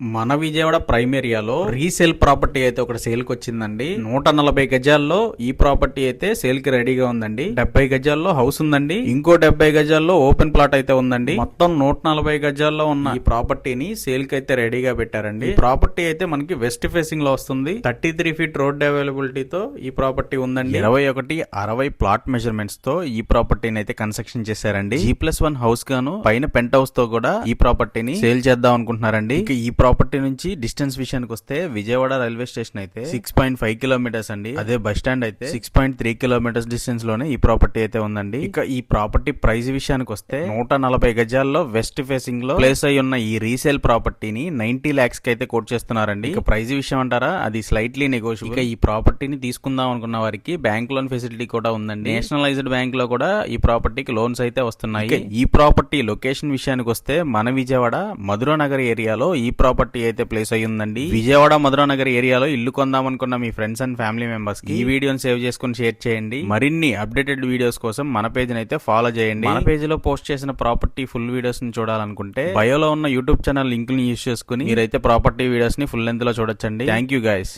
మన విజయవాడ ప్రైమ్ ఏరియాలో resale property అయితే ఒకటి సేల్కి వచ్చిందండి నూట నలభై గజాల్లో ఈ ప్రాపర్టీ అయితే సేల్కి రెడీగా ఉందండి. డెబ్బై గజాల్లో హౌస్ ఉందండి. ఇంకో డెబ్బై గజాల్లో ఓపెన్ ప్లాట్ అయితే ఉందండి. మొత్తం నూట నలభై గజాల్లో ఉన్న ఈ ప్రాపర్టీని సేల్కి అయితే రెడీగా పెట్టారండి. ఈ ప్రాపర్టీ అయితే మనకి వెస్ట్ ఫేసింగ్లో వస్తుంది. థర్టీ త్రీ ఫీట్ రోడ్ అవైలబిలిటీతో ఈ ప్రాపర్టీ ఉందండి. ఇరవై ఒకటి అరవై ప్లాట్ మెజర్మెంట్స్తో ఈ ప్రాపర్టీని అయితే కన్స్ట్రక్షన్ చేశారండి. జీ ప్లస్ వన్ హౌస్ గాను పైన పెంట్ హౌస్తో కూడా ఈ ప్రాపర్టీని సేల్ చేద్దాం అనుకుంటున్నారండి. ఈ ప్రాపర్టీ నుంచి డిస్టెన్స్ విషయానికి వస్తే విజయవాడ రైల్వే స్టేషన్ అయితే సిక్స్ పాయింట్ ఫైవ్ కిలోమీటర్స్ అండి. అదే బస్ స్టాండ్ అయితే సిక్స్ పాయింట్ త్రీ కిలోమీటర్స్ డిస్టెన్స్లోనే ఈ ప్రాపర్టీ అయితే ఉందండి. ఇక ఈ ప్రాపర్టీ ప్రైస్ విషయానికి వస్తే నూట నలభై గజాల్లో వెస్ట్ ఫేసింగ్లో ప్లేస్ అయి ఉన్న ఈ రీసేల్ ప్రాపర్టీని నైన్టీ లాక్స్కి అయితే కోట్ చేస్తున్నారండి. ఇక ప్రైస్ విషయం అంటారా? అది స్లైట్లీ నెగోషియబుల్ ఇక ఈ ప్రాపర్టీని తీసుకుందాం అనుకున్న వారికి బ్యాంక్ లోన్ ఫెసిలిటీ కూడా ఉందండి. నేషనలైజ్డ్ బ్యాంక్లో కూడా ఈ ప్రాపర్టీకి లోన్స్ అయితే వస్తున్నాయి. ఈ ప్రాపర్టీ లొకేషన్ విషయానికి వస్తే మన విజయవాడ మధురా నగర్ ఏరియాలో ఈ ప్రాపర్టీ అయితే ప్లేస్ అయ్యి ఉందండి విజయవాడ మధురా నగర్ ఏరియాలో ఇల్లు కొందాం అనుకున్న మీ ఫ్రెండ్స్ అండ్ ఫ్యామిలీ మెంబర్స్కి ఈ వీడియోని సేవ్ చేసుకుని షేర్ చేయండి. మరిన్ని అప్డేటెడ్ వీడియోస్ కోసం మన పేజ్ అయితే ఫాలో చేయండి. మన పేజ్లో పోస్ట్ చేసిన ప్రాపర్టీ ఫుల్ వీడియోస్ని చూడాలనుకుంటే బయోలో ఉన్న యూట్యూబ్ ఛానల్ లింక్ని యూస్ చేసుకుని మీరైతే ప్రాపర్టీ వీడియోస్ని ఫుల్ లెంత్లో చూడొచ్చండి. Thank you guys